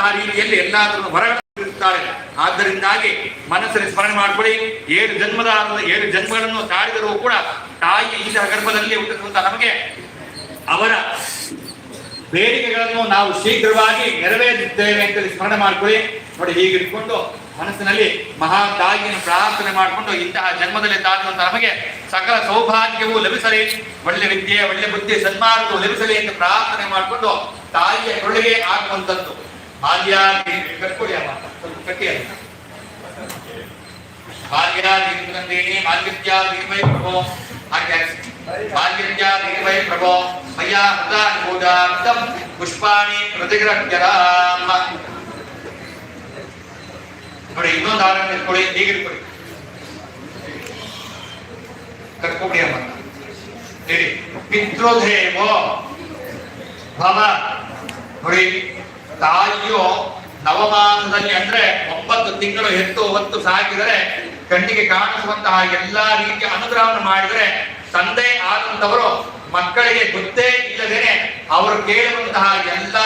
ಅನ್ನುವಂತಹ ರೀತಿಯಲ್ಲಿ ಎಲ್ಲಾದರೂ ಹೊರಗೆ ಇರುತ್ತಾರೆ ಆದ್ದರಿಂದಾಗಿ ಮನಸ್ಸಲ್ಲಿ ಸ್ಮರಣೆ ಮಾಡಿಕೊಳ್ಳಿ. ಏಳು ಜನ್ಮದ ಏಳು ಜನ್ಮಗಳನ್ನು ತಾಳಿದರೂ ಕೂಡ ತಾಯಿ ಈ ಗರ್ಭದಲ್ಲಿ ಹುಟ್ಟಿರುವಂತಹ ನಮಗೆ ಅವರ ಬೇಡಿಕೆಗಳನ್ನು ನಾವು ಶೀಘ್ರವಾಗಿ ನೆರವೇರಿಸುತ್ತೇವೆ ಅಂತ ಸ್ಮರಣೆ ಮಾಡ್ಕೊಳ್ಳಿ. ನೋಡಿ ಹೀಗಿಟ್ಕೊಂಡು ಮನಸ್ಸಿನಲ್ಲಿ ಮಹಾ ತಾಯಿಯನ್ನು ಪ್ರಾರ್ಥನೆ ಮಾಡಿಕೊಂಡು ಇಂತಹ ಜನ್ಮದಲ್ಲಿ ತಾಗುವಂತಹ ನಮಗೆ ಸಕಲ ಸೌಭಾಗ್ಯವು ಲಭಿಸಲಿ. ಒಳ್ಳೆ ವಿದ್ಯೆ, ಒಳ್ಳೆ ಬುದ್ಧಿ, ಸನ್ಮಾರ್ಗವು ಲಭಿಸಲಿ ಎಂದು ಪ್ರಾರ್ಥನೆ ಮಾಡಿಕೊಂಡು ತಾಯಿಯ ಕೊಳಗೆ ಹಾಕುವಂಥದ್ದು. ಬಾಲ್ಯ ಕಟ್ಕೊಳ್ಳಿ ಅಮ್ಮ ಸ್ವಲ್ಪ ಕಟ್ಟಿ ಅಲ್ಲ ಬಾಲ್ಯಾದೀರ್ಘಂದೇನೆ ಬಾಲ್ಯತ್ಯಾದೀರ್ಮೈ ಪ್ರಭೋ ಹಾಗೆ ಬಾಲ್ಯತ್ಯಾದೀರ್ಮೈ ಪ್ರಭೋ ಮಯ್ಯ ಹೃದಾನುಭೂತಾರ್ಥಂ ಪುಷ್ಪಾಣಿ ಪ್ರತಿಗ್ರಹ್ಯರಾಮ ನೋಡಿ ಇನ್ನೊಂದು ಆರನ್ನು ಇಟ್ಕೊಳ್ಳಿ ಹೀಗೆ ಇಟ್ಕೊಳ್ಳಿ ಕಟ್ಕೊಬಿಡಿ ಅಮ್ಮ ಹೇಳಿ ಪಿತೃದೇವೋ ಭವ ನೋಡಿ ತಾಯಿಯು ನವಮಾನದಲ್ಲಿ ಅಂದ್ರೆ ಒಂಬತ್ತು ತಿಂಗಳು ಹೆತ್ತು ಹೊತ್ತು ಸಾಕಿದರೆ ಕಣ್ಣಿಗೆ ಕಾಣಿಸುವಂತಹ ಎಲ್ಲಾ ರೀತಿಯ ಅನುಗ್ರಹವನ್ನು ಮಾಡಿದರೆ ತಂದೆ ಆದಂತವರು ಮಕ್ಕಳಿಗೆ ಗೊತ್ತೇ ಇಲ್ಲದೇನೆ ಅವರು ಕೇಳುವಂತಹ ಎಲ್ಲ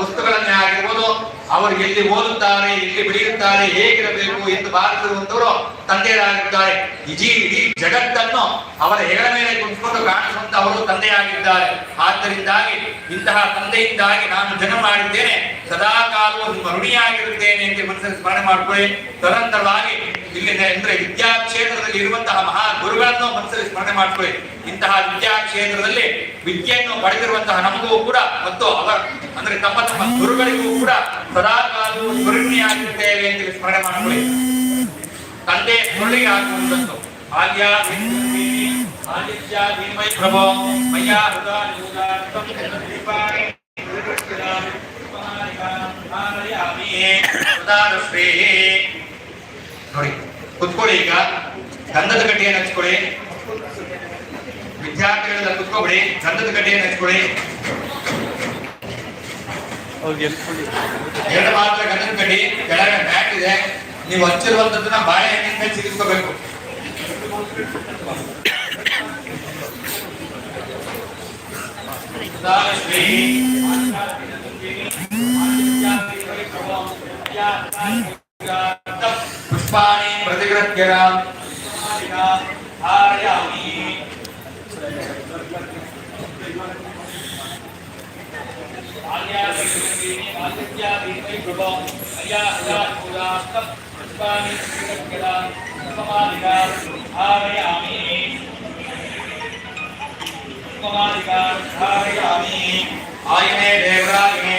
ವಸ್ತುಗಳನ್ನೇ ಆಗಿರ್ಬೋದು, ಅವರು ಎಲ್ಲಿ ಓದುತ್ತಾರೆ, ಎಲ್ಲಿ ಬೆಳೆಯುತ್ತಾರೆ, ಹೇಗಿರಬೇಕು ಎಂದು ಭಾವಿಸಿರುವಂತವರು ತಂದೆಯರಾಗಿದ್ದಾರೆ. ಇಡೀ ಇಡೀ ಜಗತ್ತನ್ನು ಅವರ ಹೆಗಲ ಮೇಲೆ ಕುಂತ್ಕೊಂಡು ಕಾಣಿಸುವಂತಹವರು ತಂದೆಯಾಗಿದ್ದಾರೆ. ಆದ್ದರಿಂದಾಗಿ ಇಂತಹ ತಂದೆಯಿಂದಾಗಿ ನಾನು ಜನ್ಮ ಮಾಡಿದ್ದೇನೆ. ಸದಾ ಕಾಲವು ನಿಮ್ಮ ಋಣಿಯಾಗಿರುತ್ತೇನೆ ಅಂತ ಮನಸ್ಸಲ್ಲಿ ಸ್ಮರಣೆ ಮಾಡ್ಕೊಳ್ಳಿ. ತದನಂತರವಾಗಿ ಇಲ್ಲಿ ಅಂದ್ರೆ ವಿದ್ಯಾಕ್ಷೇತ್ರದಲ್ಲಿ ಇರುವಂತಹ ಮಹಾ ಗುರುಗಳನ್ನು ಮನಸ್ಸಲ್ಲಿ ಸ್ಮರಣೆ ಮಾಡ್ಕೊಳ್ಳಿ. ಇಂತಹ ವಿದ್ಯಾ ಕ್ಷೇತ್ರದಲ್ಲಿ ವಿದ್ಯೆಯನ್ನು ಪಡೆದಿರುವಂತಹ ನಮಗೂ ಕೂಡ ಮತ್ತು ಅವರ ಅಂದ್ರೆ ತಮ್ಮ ತಮ್ಮ ಗುರುಗಳಿಗೂ ಕೂಡ ಸದಾ ಕಾಲವು ಋಣಿಯಾಗಿರುತ್ತೇವೆ ಅಂತ ಸ್ಮರಣೆ ಮಾಡಿಕೊಳ್ಳಿ. ತಂದೆ ಮುರಳಿಗೆ ಆಗುವಂತದ್ದು ಆದ್ಯ ಆದಿತ್ಯ ಧೀಮೈ ಪ್ರಭೋ ಮಯ್ಯ ಹೃದಯ ನೋಡಿ ಕುತ್ಕೊಳ್ಳಿ ಈಗ. ಗಂಧದ ಕಡ್ಡಿಯನ್ನು ಹಚ್ಕೊಳ್ಳಿ. ವಿದ್ಯಾರ್ಥಿಗಳೆಲ್ಲ ಕುತ್ಕೊಬಿಡಿ. ಗಂಧದ ಕಡ್ಡಿಯನ್ನು ಹಚ್ಕೊಳ್ಳಿ. ಎರಡು ಮಾತ್ರ ಗಂಧದ ಕಡ್ಡಿ ಕೆಳಗಡೆ ಮ್ಯಾಟ್ ಇದೆ. ನೀವು ಹಚ್ಚಿರುವಂತದ್ದನ್ನ ಬಾಳೆಹಣ್ಣಿನ ಮೇಲೆ ಸಿಗಿಸ್ಕೋಬೇಕು. पुष्पाणि प्रतिगृह्य धारयामि धारयामि। धारयामि आयने देवरायने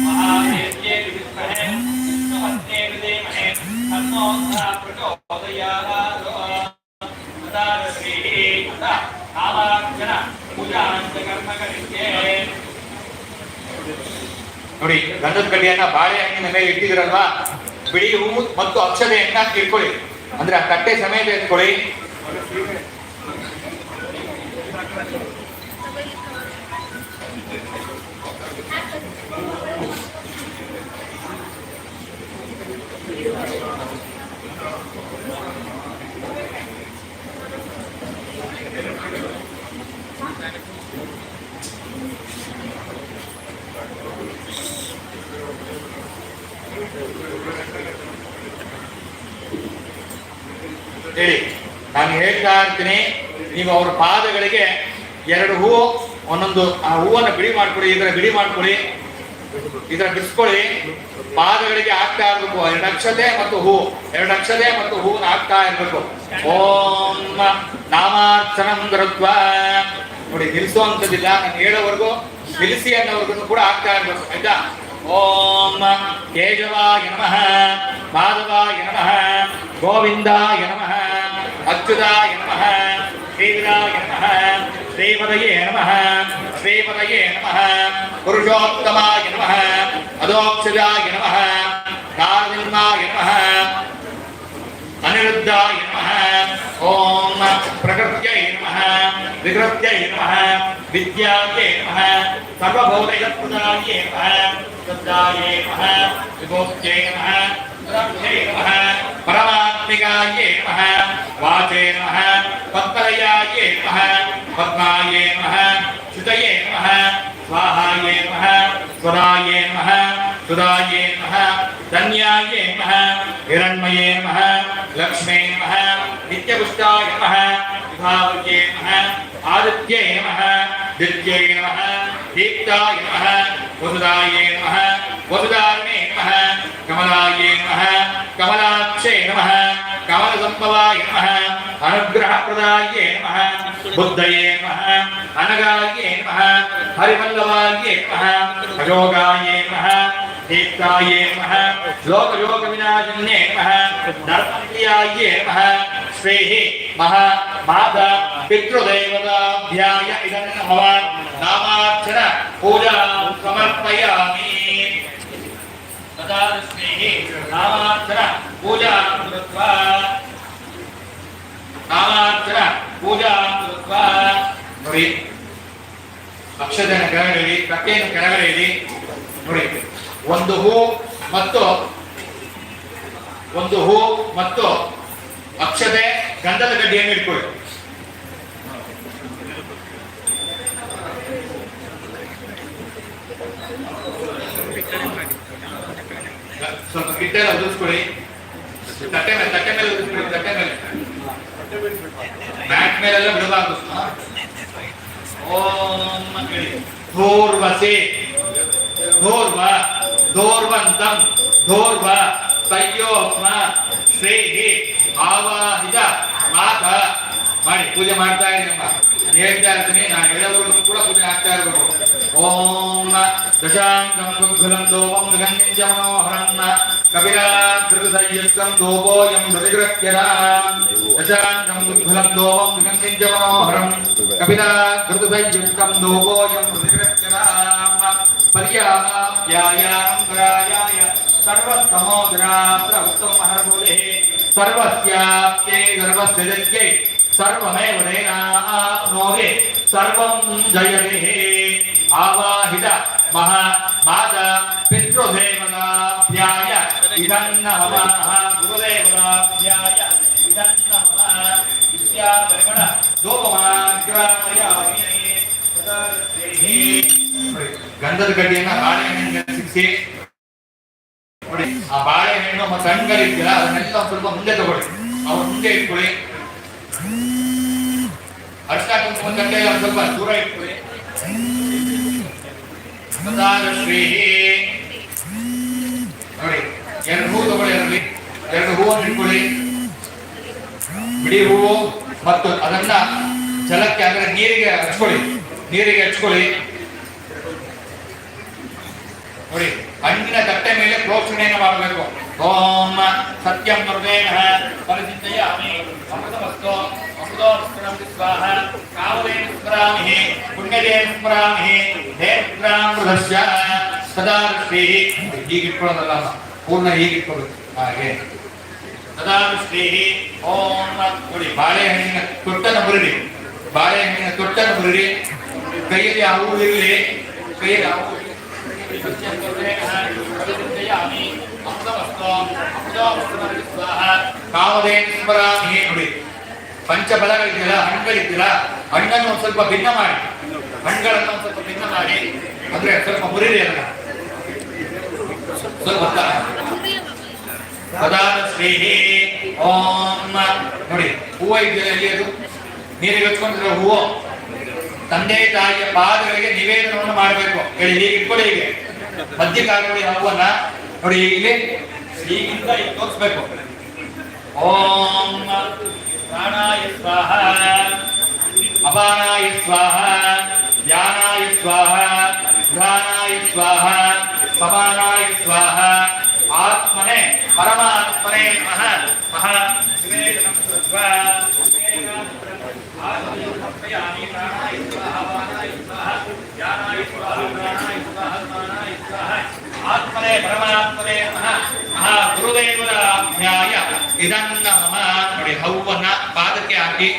ನೋಡಿ, ಗಂಧದ ಕಡ್ಡಿಯನ್ನ ಬಾಳೆಹಣ್ಣಿನ ಮೇಲೆ ಇಟ್ಟಿದ್ರಲ್ವಾ ಬಿಳಿ ಹೂವು ಮತ್ತು ಅಕ್ಷತೆಯನ್ನ ತಿಳ್ಕೊಳ್ಳಿ ಅಂದ್ರೆ ಆ ಕಟ್ಟೆ ಸಮೇತ ಎತ್ಕೊಳ್ಳಿ. ಹೇಳಿ, ನಾನು ಹೇಳ್ತಾ ಇರ್ತೀನಿ, ನೀವು ಅವ್ರ ಪಾದಗಳಿಗೆ ಎರಡು ಹೂವು, ಒಂದೊಂದು ಆ ಹೂವನ್ನು ಬಿಡಿ ಮಾಡ್ಕೊಳ್ಳಿ ಇದರ ಬಿಡಿ ಮಾಡ್ಕೊಳ್ಳಿ ಇದರ ಬಿಡಿಸ್ಕೊಳ್ಳಿ. ಪಾದಗಳಿಗೆ ಆಗ್ತಾ ಇರ್ಬೇಕು, ಎರಡು ಅಕ್ಷತೆ ಮತ್ತು ಹೂ, ಎರಡು ಅಕ್ಷತೆ ಮತ್ತು ಹೂವನ್ನ ಆಗ್ತಾ ಇರ್ಬೇಕು. ಓಂ ನಾಮಾರ್ಚನ ನೋಡಿ ನೋಡಿ ನಿಲ್ಲಿಸುವಂಥದ್ದಿಲ್ಲ ನಾನು ಹೇಳೋವರೆಗೂ ನಿಲ್ಲಿಸಿ ಅನ್ನೋವರೆಗೂ ಕೂಡ ಆಗ್ತಾ ಇರ್ಬೇಕು, ಆಯ್ತಾ? ஓம் கேஜவாய நம மாதவாய நம கோவிந்தாய நம அச்சுதாய நம ஸ்ரீவிராய நம ஸ்ரீபதையே நம ஸ்ரீபதையே நம புருஷோத்தமாய நம அதோக்ஷதாய நம காரவிந்தாய நம அனிருத்தாய நம ஓம் பிரகிருத்யை विकृत्यै नमः विद्यायै नमः सर्वभौतयत्प्रदायै नमः शुद्धायै नमः, विभोक्त्यै नमः रक्षै नमः परमात्मिकायै नमः वाचे नमः पद्मलयायै नमः पद्मायै नमः श्रुतये नमः स्वाहायै नमः स्वरायै नमः सुरायै नमः धन्यायै नमः हिरण्मये नमः लक्ष्मे नमः नित्यपुष्टाय नमः विभावज्ये नमः आदित्ये नमः दित्यै नमः दीप्ताय नमः, वसुदायै नमः, वसुदारणे नमः, कमलायै नमः, कमलाक्षे नमः, कमलसम्भवाय नमः, अनुग्रहप्रदाये नमः, बुद्धये नमः, अनगाये नमः, हरिवल्लभाये नमः अयोगाये नमः दीप्ताये नमः लोकयोगविनाशिन्ये नमः नरप्रियाये नमः श्रीः महा माता पितृदेवताभ्याय इदं नमः नामार्चन पूजा समर्पयामि तदा स्नेः नामार्चन पूजा कृत्वा ನಾಮಾರ್ಚನ ಪೂಜಾ ಕೃತ್ವಾ ನೋಡಿ ಅಕ್ಷತೆಯನ್ನು ಕೆಳಗಡೆ ಇಡಿ ಕಟ್ಟೆಯನ್ನು ಕೆಳಗಡೆ ಇಡಿ ನೋಡಿ ಒಂದು ಹೂ ಮತ್ತು ಒಂದು ಹೂ ಮತ್ತು ಅಕ್ಷತೆ ಗಂಧದ ಗಡ್ಡಿಯನ್ನು ಇಟ್ಕೊಳ್ಳಿ ಸ್ವಲ್ಪ ಕಿಟ್ಟೆ ಉದುರಿಸ್ಕೊಳ್ಳಿ. ತಟ್ಟೆ ಮೇಲೆ ತಟ್ಟೆ ಮೇಲೆ ಉದುರಿಸ್ಕೊಳ್ಳಿ, ತಟ್ಟೆ ಮೇಲೆ. ಬ್ಯಾಟ್ ಮೇಲೆಲ್ಲ ಬಿಡಬಾರ್ದು. ಓಂ ಹೇಳಿ ಹೋರ್ವಸಿ ಧೂರ್ವ ಧೂರ್ವಂತಂ ಧೂರ್ವ ತಯ್ಯೋಸ್ಮ ಶ್ರೀಹಿ ಆವಾಹಿತ ಮಾತ ಮಾಡಿ ಪೂಜೆ ಮಾಡ್ತಾ ಇದ್ದೀನಮ್ಮ ನಾನು ಹೇಳ್ತಾ ಇರ್ತೀನಿ ನಾನು ಹೇಳೋವರೆಗೂ ಕೂಡ ಪೂಜೆ ಆಗ್ತಾ ಇರಬೇಕು ಓಂ ದಶಾಂಕಂ ದುಗ್ಗುಲಂ ದೋಮಂ ಗಂಗಿಂಚ ಮನೋಹರಂ कपिलाकृतसंयुक्तं दोपोऽयं हृदिगृह्यदानं मुद्फलं दोमं विगन्धिञ्च मनोहरं कपिलाकृतसंयुक्तं दोपोऽयं हृदिगृह्यदां पर्याप्यायाङ्गरायाय सर्वस्तमोदरात्र उत्तमहरमुदेः सर्वस्याप्ते सर्वस्य जज्ञै सर्वमेव तेनाप्नोति सर्वं जयतिः आवाहित महा माता पितृदेवताभ्याय इदं नमः गुरुदेवताभ्याय इदं नमः विद्यापरिमण दोपमाग्रामयामि ಗಂಧದ ಗಡ್ಡಿಯನ್ನ ಬಾಳೆಹಣ್ಣಿನ ಸಿಕ್ಕಿಸಿ ನೋಡಿ ಆ ಬಾಳೆಹಣ್ಣು ಮತ್ತು ಹಣ್ಣುಗಳಿದ್ದೀರ ಅದನ್ನೆಲ್ಲ ಒಂದ್ ಸ್ವಲ್ಪ ಮುಂದೆ ತಗೊಳ್ಳಿ ಅವ್ರ ಮುಂದೆ ಇಟ್ಕೊಳ್ಳಿ ಅರ್ಶನ ಕುಂಕುಮ ತಟ್ಟೆ ಒಂದ್ ಸ್ವಲ್ಪ ದೂರ ಇಟ್ಕೊಳ್ಳಿ ಪ್ರಸಾದ ಶ್ರೀ ನೋಡಿ ಎರಡು ಹೂ ತಗೊಳ್ಳಿ ಅದರಲ್ಲಿ ಎರಡು ಹೂವನ್ನು ಇಟ್ಕೊಳ್ಳಿ ಬಿಡಿ ಹೂವು ಮತ್ತು ಅದನ್ನ ಜಲಕ್ಕೆ ಅಂದ್ರೆ ನೀರಿಗೆ ಹಚ್ಕೊಳ್ಳಿ ನೀರಿಗೆ ಹಚ್ಕೊಳ್ಳಿ ನೋಡಿ, ಹಣ್ಣಿನ ತಟ್ಟೆ ಮೇಲೆ ಪ್ರೋಕ್ಷಣೆಯನ್ನು ಮಾಡಬೇಕು. ಓಂ ಸತ್ಯಂ ಮೃದೇನ ಪರಿಸಿದ್ಧಯಾಮಿ ಅಮೃತಮಸ್ತು ಅಮೃತೋಸ್ಕರಂ ಸ್ವಾಹ ಕಾವಲೇನ ಸ್ಮರಾಮಿ ಪುಣ್ಯದೇನ ಸ್ಮರಾಮಿ ದೇವ್ರಾಮೃತಸ್ಯ ಸದಾ ಶ್ರೀ ಹೀಗಿಟ್ಕೊಳ್ಳೋದಲ್ಲ ಪೂರ್ಣ ಹೀಗಿಟ್ಕೊಳ್ಳೋದು ಹಾಗೆ ಸದಾ ಶ್ರೀ ಓಂ ನೋಡಿ ಬಾಳೆಹಣ್ಣಿನ ತೊಟ್ಟನ್ನು ಬರೀರಿ ಬಾಳೆಹಣ್ಣಿನ ತೊಟ್ಟನ್ನು ಬರೀರಿ ಕೈಯಲ್ಲಿ ಆ ಹೂವು ಇರಲಿ ಕೈಯಲ್ಲಿ ಆ ಹೂವು ಕಾಮಧೇಶ್ವರಾಮಿ ನೋಡಿ ಪಂಚಬಲಗಳಿದ್ದೀರ ಹಣ್ಣನ್ನು ಒಂದ್ ಸ್ವಲ್ಪ ಭಿನ್ನ ಮಾಡಿ. ಹಣ್ಣುಗಳನ್ನು ಒಂದ್ ಸ್ವಲ್ಪ ಭಿನ್ನ ಮಾಡಿ. ಅಂದ್ರೆ ಸ್ವಲ್ಪ ಮುರಿರಿ ಅಲ್ಲ. ಸ್ವಲ್ಪ ಸ್ನೇಹಿ. ಓಂ ನೋಡಿ, ಹೂವು ಇದೆಯಲ್ಲ ಎಲ್ಲಿ ಅದು? ನೀರಿಗೆ ಹಚ್ಕೊಂಡಿರೋ ಹೂವು? ತಂದೆ ತಾಯಿಯ ಪಾದಗಳಿಗೆ ನಿವೇದನವನ್ನು ಮಾಡಬೇಕು. ಹೇಳಿ, ಹೀಗೆ ಇಟ್ಕೊಳ್ಳಿ ಹೀಗೆ. ಮಧ್ಯಕಾಲದಲ್ಲಿ ಹೂವನ್ನ ನೋಡಿ ಇಲ್ಲಿ ಹೀಗಿಂದ ಇಲ್ಲಿ ತೋರಿಸ್ಬೇಕು ಓಂ ಪ್ರಾಣಾಯ ಸ್ವಾಹ ಅಪಾನಾಯ ಸ್ವಾಹ ಧ್ಯಾನಾಯ ಸ್ವಾಹ ಧ್ಯಾನಾಯ ಸ್ವಾಹ ಸಮಾನಾಯ ಸ್ವಾಹ ಆತ್ಮನೆ ಪರಮಾತ್ಮನೆ ನಮಃ ಮಹಾ ನಿವೇದನಂ ಕೃತ್ವಾ ಸಮರ್ಪಯಾಮಿ ಪ್ರಾಣಾಯ ಸ್ವಾಹ ಅಪಾನಾಯ ಸ್ವಾಹ ಧ್ಯಾನಾಯ ಸ್ವಾಹ ಪ್ರಾಣಾಯ ಸ್ವಾಹ ಸಮಾನಾಯ ಸ್ವಾಹ ಆತ್ಮನೆ ಪರಮಾತ್ಮನೇ ನಮಃ ಮಹಾ ಗುರುದೇವರ ಅಧ್ಯಾಯ ಇದನ್ನ ಮಮ ನೋಡಿ ಹೂವನ್ನ ಪಾದಕ್ಕೆ ಹಾಕಿ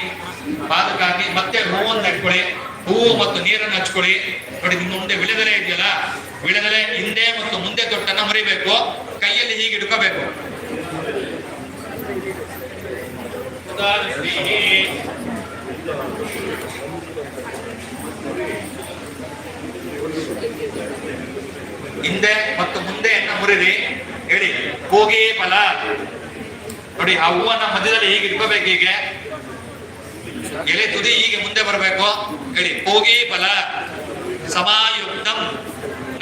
ಪಾದಕ್ಕೆ ಹಾಕಿ, ಮತ್ತೆ ಹೂವನ್ನು ಹಚ್ಕೊಳ್ಳಿ ಹೂವು ಮತ್ತು ನೀರನ್ನು ಹಚ್ಕೊಳ್ಳಿ. ನೋಡಿ, ನಿಮ್ಮ ಮುಂದೆ ವಿಳೆದಲೆ ಇದೆಯಲ್ಲ? ವಿಳೆದಲೆ ಹಿಂದೆ ಮತ್ತು ಮುಂದೆ ತೊಟ್ಟನ್ನ ಮರಿಬೇಕು. ಕೈಯಲ್ಲಿ ಹೀಗೆ ಹಿಡ್ಕೋಬೇಕು ಹಿಂದೆ ಮತ್ತು ಮುಂದೆಯನ್ನ ಮುರಿರಿ. ಹೇಳಿ ಹೋಗಿ ಫಲ ನೋಡಿ ಆ ಹೂವನ್ನ ಮಧ್ಯದಲ್ಲಿ ಹೀಗೆ ಇಟ್ಕೋಬೇಕು ಹೀಗೆ. ಎಲೆ ತುದಿ ಹೀಗೆ ಮುಂದೆ ಬರಬೇಕು. ಹೇಳಿ ಹೋಗಿ ಫಲ ಸಮಾಯುಕ್ತಂ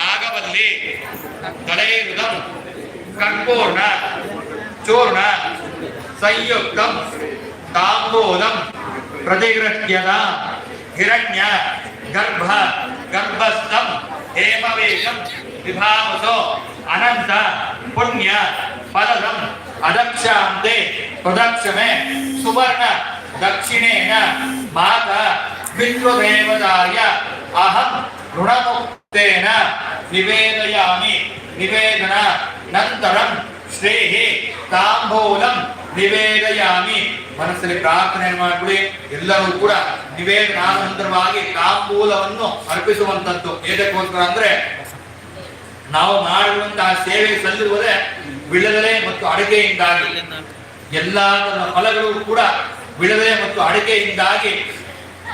ನಾಗವಲ್ಲಿ ತಲೆಯುದಂ ಕರ್ಪೂರ್ಣ ಚೂರ್ಣ ಸಂಯುಕ್ತಂ ತಾಂಬೂಲಂ ಪ್ರತಿಗೃಹ್ಯದ ಹಿರಣ್ಯ ಗರ್ಭ ಗರ್ಭಸ್ಥಂ ಹೇಮವೇಶಂ ವಿಭಾವಸೋ ಅನಂತ ಪುಣ್ಯ ಫಲದಂ ಅದಕ್ಷಾಂತೆ ಪ್ರದಕ್ಷಿಣೆ ಸುವರ್ಣ ದಕ್ಷಿಣೇನ ಮಾತ ಪಿತೃದೇವತಾಯ ಅಹಂ ಋಣಮುಕ್ತೇನ ನಿವೇದಯಾಮಿ ನಿವೇದನ ನಂತರಂ ಶ್ರೇಹಿ ತಾಂಬೂಲಂ ನಿವೇದಯಾಮಿ ಮನಸ್ಸಲ್ಲಿ ಪ್ರಾರ್ಥನೆ ಮಾಡಿಬಿಡಿ. ಎಲ್ಲರೂ ಕೂಡ ನಿವೇದನಾನಂತರವಾಗಿ ತಾಂಬೂಲವನ್ನು ಅರ್ಪಿಸುವಂತದ್ದು. ಏದಕ್ಕೋಸ್ಕರ ಅಂದ್ರೆ ನಾವು ಮಾಡಿರುವಂತಹ ಸೇವೆ ಸಲ್ಲಿರುವುದೇ ವಿಳದಲೆ ಮತ್ತು ಅಡಿಕೆಯಿಂದಾಗಿ. ಎಲ್ಲಾ ಫಲಗಳು ಕೂಡ ವಿಳದಲೆ ಮತ್ತು ಅಡಿಕೆಯಿಂದಾಗಿ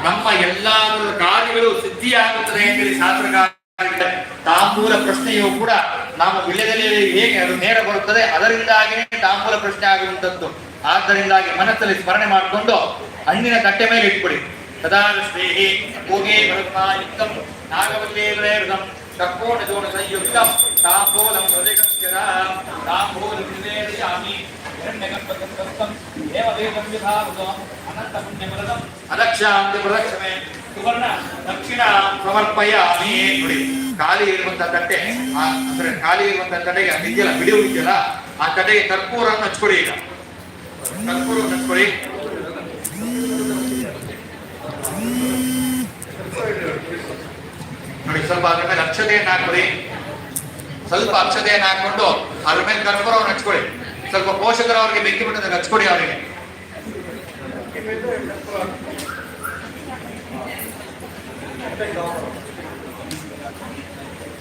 ನಮ್ಮ ಎಲ್ಲಾ ಕಾರ್ಯಗಳು ಸಿದ್ಧಿಯಾಗುತ್ತದೆ ಎಂದು ಶಾಸ್ತ್ರಕಾರ ತಾಂಬೂಲ ಪ್ರಶ್ನೆಯು ಕೂಡ ನಾವು ವಿಳ್ಯದಲ್ಲಿ ಹೇಗೆ ಅದು ನೇರ ಬರುತ್ತದೆ ಅದರಿಂದಾಗಿಯೇ ತಾಂಬೂಲ ಪ್ರಶ್ನೆ ಆಗುವಂಥದ್ದು. ಆದ್ದರಿಂದಾಗಿ ಮನಸ್ಸಲ್ಲಿ ಸ್ಮರಣೆ ಮಾಡಿಕೊಂಡು ಹಣ್ಣಿನ ತಟ್ಟೆ ಮೇಲೆ ಇಟ್ಬಿಡಿ. ಸದಾ ಸ್ನೇಹಿ ಹೋಗಿ ಯುಕ್ತಂ ನಾಗವಲ್ಲೇವರೇರ್ಗಂ ಕರ್ಕೋಣ ಜೋಣ ಸಂಯುಕ್ತಂ ತಾಂಬೂಲಂ ಹೃದಯಗಸ್ಯದ ತಾಂಬೂಲಂ ನಿವೇದಯಾಮಿ ಹಿರಣ್ಯಗರ್ಭಗರ್ಭಸ್ಥಂ ದೇವದೇವಂ ವಿಭಾವಸೋ ಅನಂತ ಪುಣ್ಯಫಲದಂ ಅದಕ್ಷಾಂತಿ ಪ್ರದಕ್ಷಿಣೆ ಸುವರ್ಣ ದಕ್ಷಿಣ ಸಮರ್ಪಯಾಮಿ ನೋಡಿ ಖಾಲಿ ಇರುವಂತ ತಟ್ಟೆ ಆ, ಅಂದ್ರೆ ಖಾಲಿ ಇರುವಂತ ತಟ್ಟೆಗೆ ಅದಿದೆಯಲ್ಲ ಬಿಡಿ ಉಳಿದೆಯಲ್ಲ ಆ ತಟ್ಟೆಗೆ ಕರ್ಪೂರವನ್ನು ಹಚ್ಕೊಡಿ ಈಗ ಕರ್ಪೂರವನ್ನು ಹಚ್ಕೊಡಿ ನೋಡಿ ಸ್ವಲ್ಪ ಅದ್ರ ಮೇಲೆ ಅಕ್ಷತೆಯನ್ನು ಹಾಕ್ಬಿಡಿ. ಸ್ವಲ್ಪ ಅಕ್ಷತೆಯನ್ನು ಹಾಕೊಂಡು ಅದ್ರ ಮೇಲೆ ಕರ್ಪೂರವನ್ನು ಹಚ್ಕೊಳ್ಳಿ. ಸ್ವಲ್ಪ ಪೋಷಕರು ಅವರಿಗೆ ಬೆಂಕಿ ಬಿಟ್ಟದ ಹಚ್ಕೊಡಿ ಅವರಿಗೆ.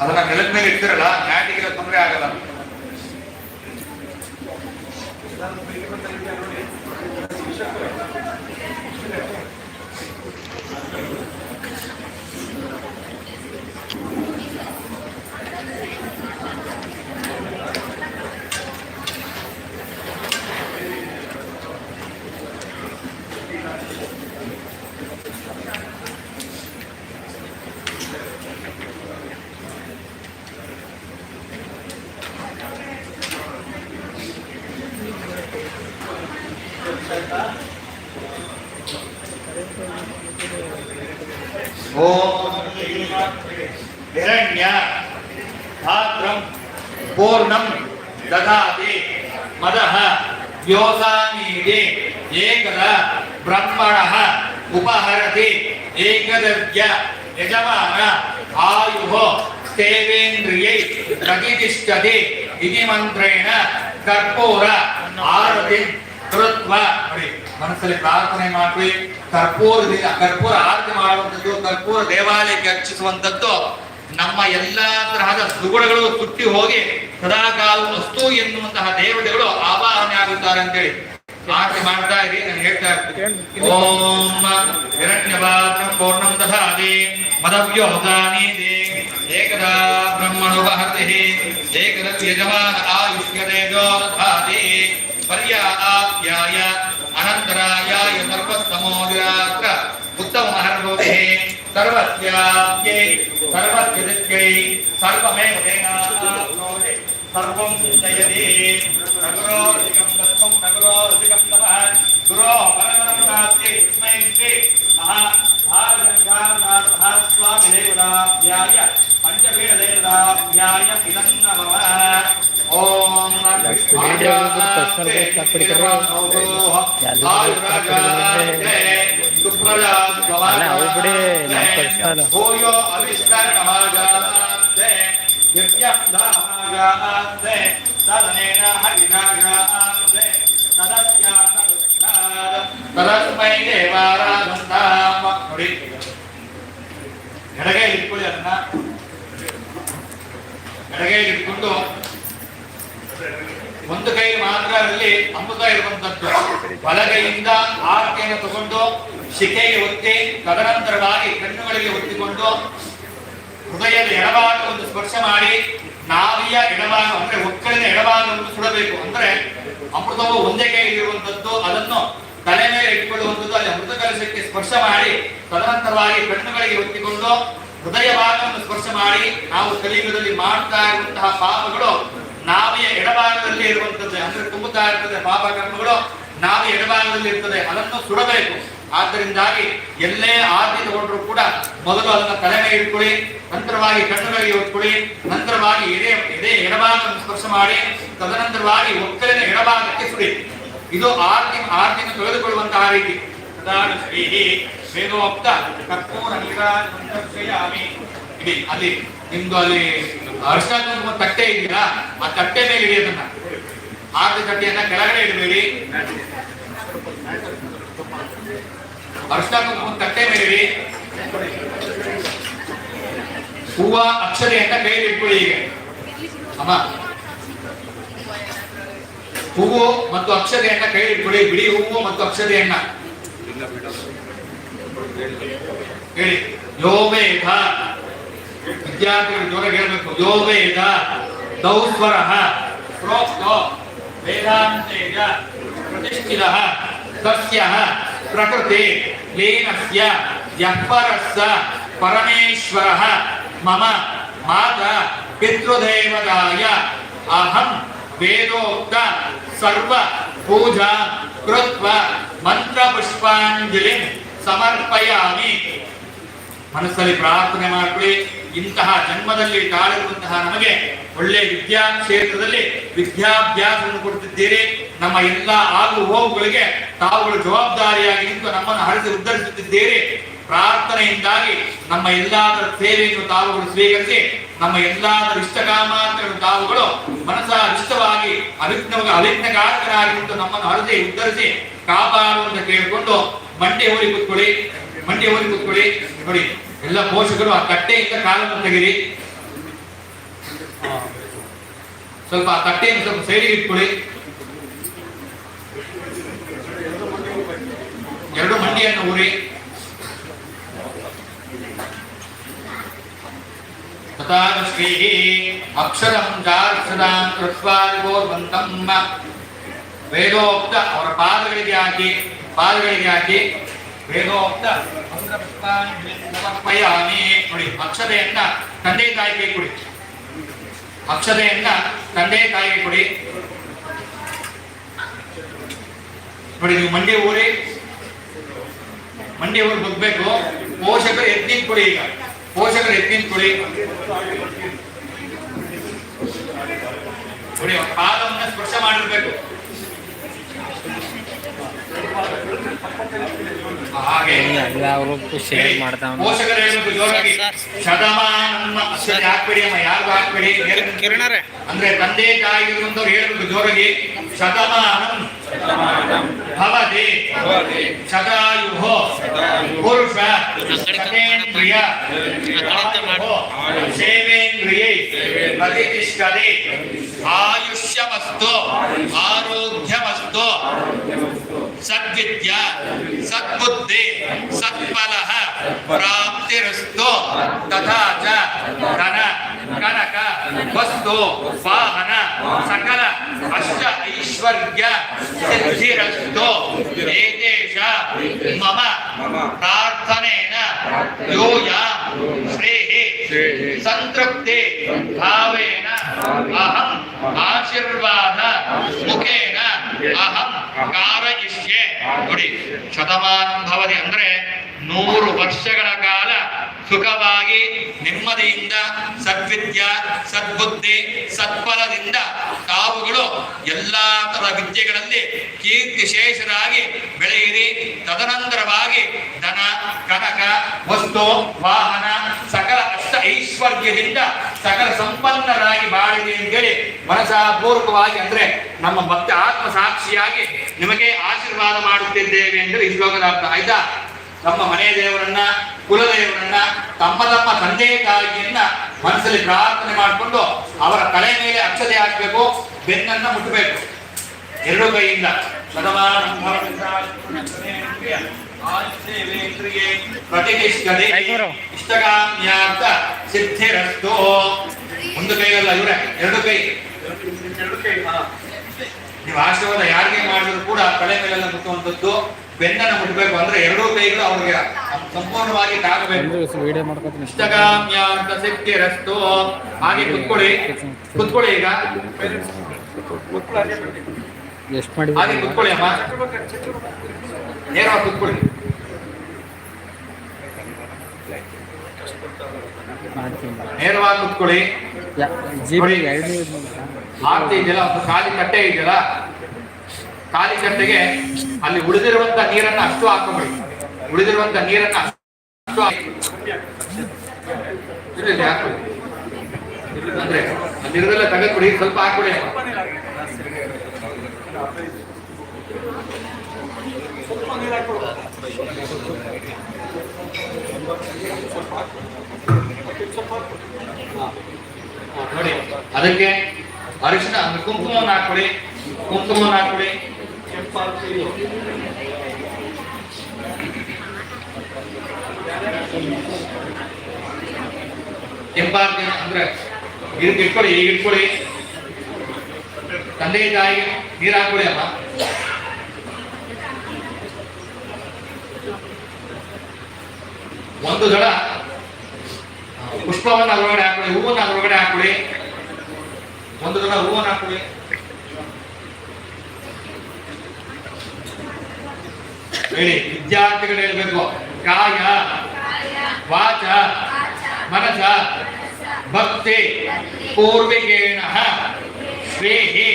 ಅದನ್ನ ನೆಲದ ಮೇಲೆ ಇಡ್ತಿರಲ್ಲ, ಮ್ಯಾಟಿಗೆ ತೊಂದರೆ ಆಗಲ್ಲ. ఓం హిరణ్య భాద్రం పూర్ణం దదాతి మద వ్యోసామీది ఏకద బ్రహ్మణ ఉపహరతి ఏకదవ్య యజమాన ఆయు దేవేంద్రియై ప్రతిష్టతి ఇది మంత్రేణ కర్పూర ఆరతి కృత్వ ಮನಸ್ಸಲ್ಲಿ ಪ್ರಾರ್ಥನೆ ಮಾಡಿ ಕರ್ಪೂರದಿಂದ ಕರ್ಪೂರ ಆರತಿ ಮಾಡುವಂಥದ್ದು, ಕರ್ಪೂರ ದೇವಾಲಯಕ್ಕೆ ಅರ್ಚಿಸುವಂಥದ್ದು ನಮ್ಮ ಎಲ್ಲಾ ತರಹದ ಸುಗುಣಗಳು ಸುಟ್ಟಿ ಹೋಗಿ ಸದಾಕಾಲ ವಸ್ತು ಎನ್ನುವಂತಹ ದೇವತೆಗಳು ಆವಾಹನೆ ಆಗುತ್ತಾರೆ ಅಂತೇಳಿ ಆರತಿ ಮಾಡ್ತಾ ಇರಿ, ನಾನು ಹೇಳ್ತಾ ಇರ್ತೀನಿ. ಓಂ ಹಿರಣ್ಯಪಾತ್ರಂ ಪೂರ್ಣಂ ದಧಾತಿ ಮದವ್ಯೋದಾನೀತಿ ಏಕದಾ ವಹತಿ ಏಕದ ಯಜಮಾನ ಆಯುಷ್ಯದೇಜೋ ದಧಾತಿ పర్యాప్యాయ అనంతరాయాయ సర్వస్తమోదిరాత్ర ఉత్తమ మహర్భూతే సర్వస్యాప్యై సర్వస్య దిక్యై సర్వమే సర్వం జయతి నగరోధికం తత్వం నగరోధికం తవ గురో పరమరం నాస్తి విస్మయంతి మహా ఆరంగార్థ స్వామి దేవతాభ్యాయ పంచవేద దేవతాభ్యాయ ఇదం నమః అవుబడే నా కష్టాలు తదస్మై దేవారాధస్తామ నుడి ఎడగే ఇట్టుకోలేదన్నా ఎడగే ఇట్టుకుంటూ ಒಂದು ಕೈ ಮಾತ್ರ ಅಲ್ಲಿ ಅಮೃತ ಇರುವಂತದ್ದು ಬಲಗೈಯಿಂದ ಆರತಿಯನ್ನು ತಗೊಂಡು ಶಿಕೆಗೆ ಒತ್ತಿ, ತದನಂತರವಾಗಿ ಕಣ್ಣುಗಳಿಗೆ ಒತ್ತಿಕೊಂಡು, ಹೃದಯದ ಎಡಭಾಗವನ್ನು ಸ್ಪರ್ಶ ಮಾಡಿ, ನಾವಿಯ ಎಡಭಾಗ, ಅಂದ್ರೆ ಒಕ್ಕಲಿನ ಎಡಭಾಗವನ್ನು ಸುಡಬೇಕು. ಅಂದ್ರೆ ಅಮೃತವು ಒಂದೇ ಕೈಯಲ್ಲಿರುವಂತದ್ದು ಅದನ್ನು ತಲೆ ಮೇಲೆ ಇಟ್ಟುಕೊಳ್ಳುವಂಥದ್ದು ಅಲ್ಲಿ ಅಮೃತ ಕಲಶಕ್ಕೆ ಸ್ಪರ್ಶ ಮಾಡಿ, ತದನಂತರವಾಗಿ ಕಣ್ಣುಗಳಿಗೆ ಒತ್ತಿಕೊಂಡು, ಹೃದಯ ಭಾಗವನ್ನು ಸ್ಪರ್ಶ ಮಾಡಿ, ನಾವು ಕಲಿಯುಗದಲ್ಲಿ ಮಾಡ್ತಾ ಇರುವಂತಹ ಪಾಪಗಳು ನಾವಿಯ ಎಡಭಾಗದಲ್ಲಿ ಇರುವಂತದ್ದು ಅಂದ್ರೆ ತುಂಬುತ್ತಾ ಇರ್ತದೆ ಪಾಪ ಕರ್ಮಗಳು ನಾವು ಎಡಭಾಗದಲ್ಲಿ ಇರ್ತದೆ, ಅದನ್ನು ಸುಡಬೇಕು. ಆದ್ದರಿಂದಾಗಿ ಎಲ್ಲೇ ಆರತಿ ತಗೊಂಡ್ರು ಕೂಡ ಮೊದಲು ಅದನ್ನ ತಲೆ ಮೇಲೆ ಇಟ್ಕೊಳ್ಳಿ, ನಂತರವಾಗಿ ಕಣ್ಣುಗಳಿಗೆ ಒತ್ಕೊಳ್ಳಿ, ನಂತರವಾಗಿ ಎದೆ ಎದೆ ಎಡಭಾಗವನ್ನು ಸ್ಪರ್ಶ ಮಾಡಿ, ತದನಂತರವಾಗಿ ಒಕ್ಕಲಿನ ಎಡಭಾಗಕ್ಕೆ ಸುಡಿ. ಇದು ಆರತಿ ಆರತಿಯನ್ನು ತೆಗೆದುಕೊಳ್ಳುವಂತಹ ರೀತಿ. ವೇದೋಕ್ತ ಕರ್ಪೂರ ಅಲ್ಲಿ, ನಿಮ್ದು ಅಲ್ಲಿ ಅರ್ಶನ ತಟ್ಟೆ ಇದೆಯಾ? ಆ ತಟ್ಟೆ ಮೇಲೆ ಇಡಿ ಅದನ್ನ ಆರತಿ ತಟ್ಟೆಯನ್ನ ಕೆಳಗಡೆ ಇಡಬೇಡಿ. ಅರ್ಶನ ತಟ್ಟೆ ಮೇಲೆ ಇಡಿ. ಹೂವ ಅಕ್ಷತೆಯನ್ನ ಕೈಯಲ್ಲಿ ಇಟ್ಕೊಳ್ಳಿ ಈಗ. ಅಮ್ಮ. ಹೂವು ಮತ್ತು ಅಕ್ಷತೆಯನ್ನ ಕೈಯಲ್ಲಿ ಇಟ್ಕೊಳ್ಳಿ. ಬಿಡಿ ಹೂವು ಮತ್ತು ಅಕ್ಷತೆಯನ್ನ ಹೇಳಿ. ಯೋ ವೇದ ವಿದ್ಯಾರ್ಥಿಗಳು ಜೋರಾಗಿ ಹೇಳ್ಬೇಕು ಯೋ ವೇದ ದೌಸ್ವರ ಪ್ರೋಕ್ತೋ ವೇದಾಂತೇಜ ಪ್ರತಿಷ್ಠಿತ ತಸ್ಯ ಪ್ರಕೃತಿ ಲೀನಸ್ಯ ಯಃಪರಸ್ಸ ಪರಮೇಶ್ವರ ಮಮ ಮಾತ ಪಿತೃದೇವದಾಯ ಅಹಂ ವೇದೋಕ್ತ ಸರ್ವ ಪೂಜಾ ಕೃತ್ವ ಮಂತ್ರ ಪುಷ್ಪಾಂಜಲಿ ಸಮರ್ಪಯಾಮಿ ಮನಸ್ಸಲ್ಲಿ ಪ್ರಾರ್ಥನೆ ಮಾಡ್ಕೊಳ್ಳಿ ಇಂತಹ ಜನ್ಮದಲ್ಲಿ ತಾಳಿರುವಂತಹ ನಮಗೆ ಒಳ್ಳೆ ವಿದ್ಯಾ ಕ್ಷೇತ್ರದಲ್ಲಿ ವಿದ್ಯಾಭ್ಯಾಸವನ್ನು ಕೊಡುತ್ತಿದ್ದೀರಿ ನಮ್ಮ ಎಲ್ಲ ಆಗು ಹೋಗುಗಳಿಗೆ ತಾವುಗಳು ಜವಾಬ್ದಾರಿಯಾಗಿ ನಿಂತು ನಮ್ಮನ್ನು ಹರಿಸಿ ಉದ್ಧರಿಸುತ್ತಿದ್ದೀರಿ ಪ್ರಾರ್ಥನೆಯಿಂದಾಗಿ ನಮ್ಮ ಎಲ್ಲಾದರ ಸೇವೆಯನ್ನು ತಾವುಗಳು ಸ್ವೀಕರಿಸಿ, ನಮ್ಮ ಎಲ್ಲಾದರ ಇಷ್ಟಕಾಮಾಂತರನ್ನು ತಾವುಗಳು ಮನಸ ಇಷ್ಟವಾಗಿ ಅವಿಘ್ನ ಅವಿಘ್ನಕಾರಕರಾಗಿ ನಿಂತು ನಮ್ಮನ್ನು ಹರಿಸಿ ಉದ್ಧರಿಸಿ ಕಾಪಾಡುವಂತ ಕೇಳಿಕೊಂಡು ಮಂಡಿ ಹೋಗಿ ಕೂತ್ಕೊಳ್ಳಿ ಮಂಡಿ ಹೋಗಿ ಕೂತ್ಕೊಳ್ಳಿ. ನೋಡಿ. ಎಲ್ಲ ಪೋಷಕರು ಆ ತಟ್ಟೆಯಿಂದ ಕಾಲನ್ನು ತೆಗಿರಿ ಸ್ವಲ್ಪ ಆ ತಟ್ಟೆಯನ್ನು ಸ್ವಲ್ಪ ಸೈಡಿಗೆ ಇಟ್ಕೊಳ್ಳಿ ಎರಡು ಮಂಡಿಯನ್ನು ಊರಿ ತಥಾಶ್ರೀ ಅಕ್ಷರಂ ಚಾಕ್ಷರಾಂ ಕೃತ್ವಾ ಗೋರ್ವಂತಂ ವೇದೋಕ್ತ ಅವರ ಪಾದಗಳಿಗೆ ಹಾಕಿ ಪಾದಗಳಿಗೆ ಹಾಕಿ ವೇದೋಕ್ತ ನೋಡಿ ಅಕ್ಷತೆಯನ್ನ ತಂದೆ ತಾಯಿಗೆ ಕೊಡಿ. ಅಕ್ಷತೆಯನ್ನ ತಂದೆ ತಾಯಿಗೆ ಕೊಡಿ. ನೋಡಿ, ನೀವು ಮಂಡ್ಯ ಊರಿ ಮಂಡಿ ಊರು ಬಗ್ಬೇಕು ಪೋಷಕರು ಎತ್ತಿನ ಕೊಡಿ ಈಗ. ಪೋಷಕರು ಎತ್ತಿನ ಕೊಡಿ. ನೋಡಿ ಪಾದವನ್ನ ಸ್ಪರ್ಶ ಮಾಡಿರ್ಬೇಕು. ಹಾಗೆ ಎಲ್ಲರೂ ಶೇರ್ ಹಾಕ್ಬೇಡಿ ಕಿರಣರೇ. ಅಂದ್ರೆ ತಂದೆ ತಾಯಿ ಇರುವಂತವ್ರು ಹೇಳ್ಬೇಕು ಜೋರಾಗಿ. ಶತಮಾನಂ ಭವತಿ. ಶತಾಯು ಪುರುಷ. ಶತೇಂದ್ರಿಯ. ಆಯುಃ ಸೇವೇಂದ್ರಿಯೈ. ಪ್ರತಿಷ್ಠತೆ. ಆಯುಷ್ಯಮಸ್ತು ಆರೋಗ್ಯಮಸ್ತು ಸದ್ವಿದ್ಯಾ ಸದ್ಬುದ್ಧಿ ಸತ್ಫಲಃ ಪ್ರಾಪ್ತಿರಸ್ತು ತಥಾ ಚ ಧನ ಕನಕ ವಸ್ತು ವಾಹನ ಸಕಲ ಅಷ್ಟ ಐಶ್ವರ್ಯ ಸಿದ್ಧಿರಸ್ತು ಏತೇಷ ಮಮ ಪ್ರಾರ್ಥನೇನ ಯೋಯ ಶ್ರೇಹಿ ಸಂತೃಪ್ತಿ ಭಾವೇನ ಅಹಂ ಆಶೀರ್ವಾದ ಮುಖೇನ ಅಹಂ ಕಾರಯಿಷ್ಯೆ ನೋಡಿ ಶತಮಾನ್ ಭವತಿ ಅಂದ್ರೆ ನೂರು ವರ್ಷಗಳ ಸುಖವಾಗಿ, ನೆಮ್ಮದಿಯಿಂದ, ಸದ್ವಿದ್ಯ, ಸದ್ಬುದ್ಧಿ ಸತ್ಫಲದಿಂದ ತಾವುಗಳು ಎಲ್ಲಾ ತರ ವಿದ್ಯೆಗಳಲ್ಲಿ ಕೀರ್ತಿಶೇಷರಾಗಿ ಬೆಳೆಯಿರಿ. ತದನಂತರವಾಗಿ ಧನ, ಕನಕ, ವಸ್ತು, ವಾಹನ, ಸಕಲ ಅಷ್ಟ ಐಶ್ವರ್ಯ ಐಶ್ವರ್ಯದಿಂದ ಸಕಲ ಸಂಪನ್ನರಾಗಿ ಬಾಳಿದೆ ಅಂತೇಳಿ ಮನಸಾಪೂರ್ವಕವಾಗಿ ಅಂದ್ರೆ ನಮ್ಮ ಭಕ್ತ ಆತ್ಮ ಸಾಕ್ಷಿಯಾಗಿ ನಿಮಗೆ ಆಶೀರ್ವಾದ ಮಾಡುತ್ತಿದ್ದೇವೆ ಎಂದು ಈ ಶ್ಲೋಕದ ಅರ್ಥ. ಆಯ್ತಾ? ತಮ್ಮ ಮನೆಯ ದೇವರನ್ನ ಕುಲದೇವರನ್ನ ತಮ್ಮ ತಮ್ಮ ತಂದೆ ತಾಯಿಯನ್ನ ಮನಸ್ಸಲ್ಲಿ ಪ್ರಾರ್ಥನೆ ಮಾಡಿಕೊಂಡು ಅವರ ತಲೆ ಮೇಲೆ ಅಕ್ಷತೆ ಹಾಕಬೇಕು ಬೆನ್ನನ್ನ ಮುಟ್ಟಬೇಕು ಎರಡು ಕೈಯಿಂದ ಶತಮಾನಂ ಪ್ರತಿಷ್ಠತೆ. ಇಷ್ಟಕಾಮ್ಯಾರ್ಥ ಸಿದ್ಧಿರಸ್ತು ಒಂದು ಕೈಯಲ್ಲ ಇವರೇ ಎರಡು ಕೈ ಎರಡು ಕೈ ಹಾ. ನೀವು ಆಶೀರ್ವಾದ ಯಾರಿಗೆ ಮಾಡಿದ್ರು ಕೂಡ ತಲೆ ಮೇಲೆಲ್ಲ ಮುಟ್ಟುವಂಥದ್ದು ಬೆನ್ನನ್ನು ಮುಟ್ಟಬೇಕು ಅಂದ್ರೆ ಎರಡೂ ಕೈಗಳು ಅವ್ರಿಗೆ ಸಂಪೂರ್ಣವಾಗಿ ತಾಗಬೇಕು. ಇಷ್ಟಗಾಮ್ಯ ಅಂತ ಸಿದ್ಧಿರಸ್ತು ಹಾಗೆ ಕುತ್ಕೊಳ್ಳಿ. ಕುತ್ಕೊಳ್ಳಿ ಈಗ. ಎಷ್ಟು ಮಾಡಿ ಹಾಗೆ ಕುತ್ಕೊಳ್ಳಿ ಅಮ್ಮ. ನೇರವಾಗಿ ಕುತ್ಕೊಳ್ಳಿ. ನೇರವಾಗಿ ಕುತ್ಕೊಳ್ಳಿ. ಆರ್ತಿ ಇದೆಯಲ್ಲ ಒಂದು ಖಾಲಿ ಕಟ್ಟೆ ಇದೆಯಲ್ಲ. ಖಾಲಿ ಗಂಟೆಗೆ ಅಲ್ಲಿ ಉಳಿದಿರುವಂತ ನೀರನ್ನ ಅಷ್ಟು ಹಾಕಬೇಕು ಉಳಿದಿರುವಂತ ನೀರನ್ನ ಅಷ್ಟು ಹಾಕ್ಬಿಡಿ. ಅಂದ್ರೆ ಸ್ವಲ್ಪ ಹಾಕ್ಬಿಡಿ. ನೋಡಿ, ಅದಕ್ಕೆ ಅರಿಶಿನ ಕುಂಕುಮವನ್ನು ಹಾಕೊಳ್ಳಿ ಕುಂಕುಮವನ್ನು ಹಾಕೊಳ್ಳಿ ಕೆಂಪಾರ್ತಿ ಅಂದ್ರೆ ಇದಕ್ಕೆ ಇಟ್ಕೊಳ್ಳಿ, ಈಗ ಇಟ್ಕೊಳ್ಳಿ. ತಂದೆ ತಾಯಿಗೆ ನೀರು ಹಾಕೊಳ್ಳಿ ಅಮ್ಮ. ಒಂದು ದಡ ಪುಷ್ಪವನ್ನ ಅದರೊಳಗಡೆ ಹಾಕೊಳ್ಳಿ, ಹೂವನ್ನು ಅದರೊಳಗಡೆ ಹಾಕೊಳ್ಳಿ. ಒಂದು ದಡ ಹೂವನ್ನು ಹಾಕೊಳ್ಳಿ. ಹೇಳಿ ವಿದ್ಯಾರ್ಥಿಗಳು ಹೇಳ್ಬೇಕು ಕಾಯ ವಾಚ ಮನಸ ಭಕ್ತಿ ಪೂರ್ವಿಕೇಣ ಶ್ರೇಹಿ